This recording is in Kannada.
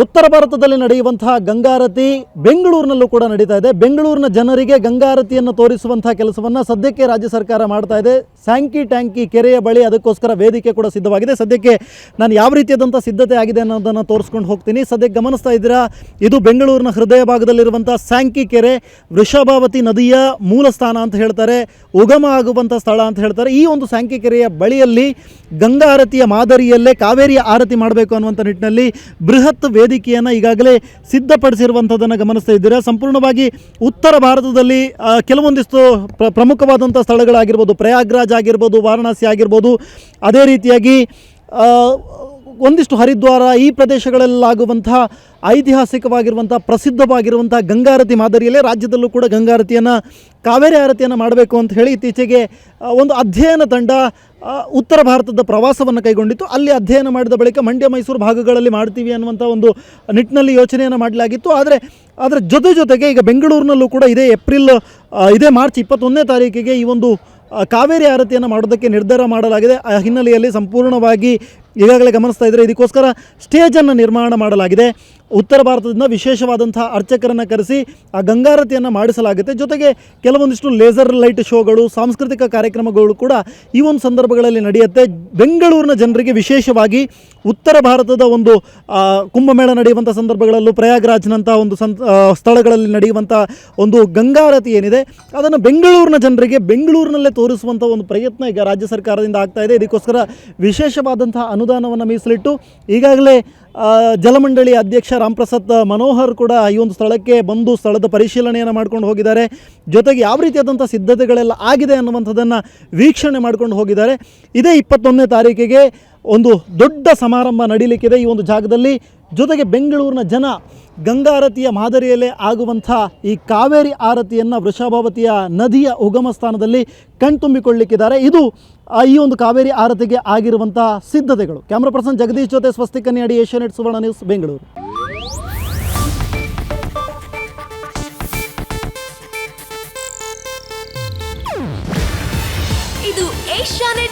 ಉತ್ತರ ಭಾರತದಲ್ಲಿ ನಡೆಯುವಂತಹ ಗಂಗಾರತಿ ಬೆಂಗಳೂರಿನಲ್ಲೂ ಕೂಡ ನಡೀತಾ ಇದೆ. ಬೆಂಗಳೂರಿನ ಜನರಿಗೆ ಗಂಗಾರತಿಯನ್ನು ತೋರಿಸುವಂತಹ ಕೆಲಸವನ್ನು ಸದ್ಯಕ್ಕೆ ರಾಜ್ಯ ಸರ್ಕಾರ ಮಾಡ್ತಾ ಇದೆ. ಸ್ಯಾಂಕಿ ಟ್ಯಾಂಕಿ ಕೆರೆಯ ಬಳಿ ಅದಕ್ಕೋಸ್ಕರ ವೇದಿಕೆ ಕೂಡ ಸಿದ್ಧವಾಗಿದೆ. ಸದ್ಯಕ್ಕೆ ನಾನು ಯಾವ ರೀತಿಯಾದಂಥ ಸಿದ್ಧತೆ ಆಗಿದೆ ಅನ್ನೋದನ್ನು ತೋರಿಸ್ಕೊಂಡು ಹೋಗ್ತೀನಿ. ಸದ್ಯಕ್ಕೆ ಗಮನಿಸ್ತಾ ಇದ್ದೀರಾ, ಇದು ಬೆಂಗಳೂರಿನ ಹೃದಯ ಭಾಗದಲ್ಲಿರುವಂಥ ಸ್ಯಾಂಕಿ ಕೆರೆ, ವೃಷಭಾವತಿ ನದಿಯ ಮೂಲ ಸ್ಥಾನ ಅಂತ ಹೇಳ್ತಾರೆ, ಉಗಮ ಆಗುವಂಥ ಸ್ಥಳ ಅಂತ ಹೇಳ್ತಾರೆ. ಈ ಒಂದು ಸ್ಯಾಂಕಿ ಕೆರೆಯ ಬಳಿಯಲ್ಲಿ ಗಂಗಾ ಆರತಿಯ ಮಾದರಿಯಲ್ಲೇ ಕಾವೇರಿಯ ಆರತಿ ಮಾಡಬೇಕು ಅನ್ನುವಂಥ ನಿಟ್ಟಿನಲ್ಲಿ ಬೃಹತ್ ವೇದಿಕೆಯನ್ನು ಈಗಾಗಲೇ ಸಿದ್ಧಪಡಿಸಿರುವಂಥದ್ದನ್ನು ಗಮನಿಸ್ತಾ ಇದ್ದೀರಾ. ಸಂಪೂರ್ಣವಾಗಿ ಉತ್ತರ ಭಾರತದಲ್ಲಿ ಕೆಲವೊಂದಿಷ್ಟು ಪ್ರ ಪ್ರಮುಖವಾದಂಥ ಸ್ಥಳಗಳಾಗಿರ್ಬೋದು, ಪ್ರಯಾಗ್ರಾಜ್ ಆಗಿರ್ಬೋದು, ವಾರಣಾಸಿ ಆಗಿರ್ಬೋದು, ಅದೇ ರೀತಿಯಾಗಿ ಒಂದಿಷ್ಟು ಹರಿದ್ವಾರ ಈ ಪ್ರದೇಶಗಳಲ್ಲಾಗುವಂಥ ಐತಿಹಾಸಿಕವಾಗಿರುವಂಥ ಪ್ರಸಿದ್ಧವಾಗಿರುವಂಥ ಗಂಗಾರತಿ ಮಾದರಿಯಲ್ಲೇ ರಾಜ್ಯದಲ್ಲೂ ಕೂಡ ಗಂಗಾರತಿಯನ್ನು, ಕಾವೇರಿ ಆರತಿಯನ್ನು ಮಾಡಬೇಕು ಅಂತ ಹೇಳಿ ಇತ್ತೀಚೆಗೆ ಒಂದು ಅಧ್ಯಯನ ತಂಡ ಉತ್ತರ ಭಾರತದ ಪ್ರವಾಸವನ್ನು ಕೈಗೊಂಡಿತ್ತು. ಅಲ್ಲಿ ಅಧ್ಯಯನ ಮಾಡಿದ ಬಳಿಕ ಮಂಡ್ಯ, ಮೈಸೂರು ಭಾಗಗಳಲ್ಲಿ ಮಾಡ್ತೀವಿ ಅನ್ನುವಂಥ ಒಂದು ನಿಟ್ಟಿನಲ್ಲಿ ಯೋಚನೆಯನ್ನು ಮಾಡಲಾಗಿತ್ತು. ಆದರೆ, ಅದರ ಜೊತೆ ಜೊತೆಗೆ ಈಗ ಬೆಂಗಳೂರಿನಲ್ಲೂ ಕೂಡ ಇದೇ ಏಪ್ರಿಲ್ ಇದೇ ಮಾರ್ಚ್ ಇಪ್ಪತ್ತೊಂದನೇ ತಾರೀಕಿಗೆ ಈ ಒಂದು ಕಾವೇರಿ ಆರತಿಯನ್ನು ಮಾಡೋದಕ್ಕೆ ನಿರ್ಧಾರ ಮಾಡಲಾಗಿದೆ. ಆ ಹಿನ್ನೆಲೆಯಲ್ಲಿ ಸಂಪೂರ್ಣವಾಗಿ ಈಗಾಗಲೇ ಗಮನಿಸ್ತಾ ಇದ್ದರೆ ಇದಕ್ಕೋಸ್ಕರ ಸ್ಟೇಜನ್ನು ನಿರ್ಮಾಣ ಮಾಡಲಾಗಿದೆ. ಉತ್ತರ ಭಾರತದಿಂದ ವಿಶೇಷವಾದಂಥ ಅರ್ಚಕರನ್ನು ಕರೆಸಿ ಆ ಗಂಗಾರತಿಯನ್ನು ಮಾಡಿಸಲಾಗುತ್ತೆ. ಜೊತೆಗೆ ಕೆಲವೊಂದಿಷ್ಟು ಲೇಸರ್ ಲೈಟ್ ಶೋಗಳು, ಸಾಂಸ್ಕೃತಿಕ ಕಾರ್ಯಕ್ರಮಗಳು ಕೂಡ ಈ ಒಂದು ಸಂದರ್ಭಗಳಲ್ಲಿ ನಡೆಯುತ್ತೆ. ಬೆಂಗಳೂರಿನ ಜನರಿಗೆ ವಿಶೇಷವಾಗಿ ಉತ್ತರ ಭಾರತದ ಒಂದು ಕುಂಭಮೇಳ ನಡೆಯುವಂಥ ಸಂದರ್ಭಗಳಲ್ಲೂ ಪ್ರಯಾಗ್ರಾಜ್ನಂಥ ಒಂದು ಸಂ ಸ್ಥಳಗಳಲ್ಲಿ ನಡೆಯುವಂಥ ಒಂದು ಗಂಗಾರತಿ ಏನಿದೆ, ಅದನ್ನು ಬೆಂಗಳೂರಿನ ಜನರಿಗೆ ಬೆಂಗಳೂರಿನಲ್ಲೇ ತೋರಿಸುವಂಥ ಒಂದು ಪ್ರಯತ್ನ ಈಗ ರಾಜ್ಯ ಸರ್ಕಾರದಿಂದ ಆಗ್ತಾ ಇದೆ. ಇದಕ್ಕೋಸ್ಕರ ವಿಶೇಷವಾದಂಥ ಅನುದಾನವನ್ನು ಮೀಸಲಿಟ್ಟು ಈಗಾಗಲೇ ಜಲಮಂಡಳಿ ಅಧ್ಯಕ್ಷ ರಾಮ್ಪ್ರಸಾದ್ ಮನೋಹರ್ ಕೂಡ ಈ ಒಂದು ಸ್ಥಳಕ್ಕೆ ಬಂದು ಸ್ಥಳದ ಪರಿಶೀಲನೆಯನ್ನು ಮಾಡ್ಕೊಂಡು ಹೋಗಿದ್ದಾರೆ. ಜೊತೆಗೆ ಯಾವ ರೀತಿಯಾದಂಥ ಸಿದ್ಧತೆಗಳೆಲ್ಲ ಆಗಿದೆ ಅನ್ನುವಂಥದ್ದನ್ನು ವೀಕ್ಷಣೆ ಮಾಡ್ಕೊಂಡು ಹೋಗಿದ್ದಾರೆ. ಇದೇ ಇಪ್ಪತ್ತೊಂದನೇ ತಾರೀಕಿಗೆ ಒಂದು ದೊಡ್ಡ ಸಮಾರಂಭ ನಡೀಲಿಕ್ಕಿದೆ ಈ ಒಂದು ಜಾಗದಲ್ಲಿ. ಜೊತೆಗೆ ಬೆಂಗಳೂರಿನ ಜನ ಗಂಗಾರತಿಯ ಮಾದರಿಯಲ್ಲೇ ಆಗುವಂಥ ಈ ಕಾವೇರಿ ಆರತಿಯನ್ನು ವೃಷಭಾವತಿಯ ನದಿಯ ಉಗಮ ಸ್ಥಾನದಲ್ಲಿ ಕಣ್ತುಂಬಿಕೊಳ್ಳಿಕ್ಕಿದ್ದಾರೆ. ಇದು ಈ ಒಂದು ಕಾವೇರಿ ಆರತಿಗೆ ಆಗಿರುವಂಥ ಸಿದ್ಧತೆಗಳು. ಕ್ಯಾಮ್ರಾ ಪರ್ಸನ್ ಜಗದೀಶ್ ಜೊತೆ ಸ್ವಸ್ತಿಕ್ ಕನ್ಯಾಡಿ, ಏಷ್ಯಾನೆಟ್, ಸುವರ್ಣ ನ್ಯೂಸ್, ಬೆಂಗಳೂರು. ಇದು ಏಷ್ಯಾನೆಟ್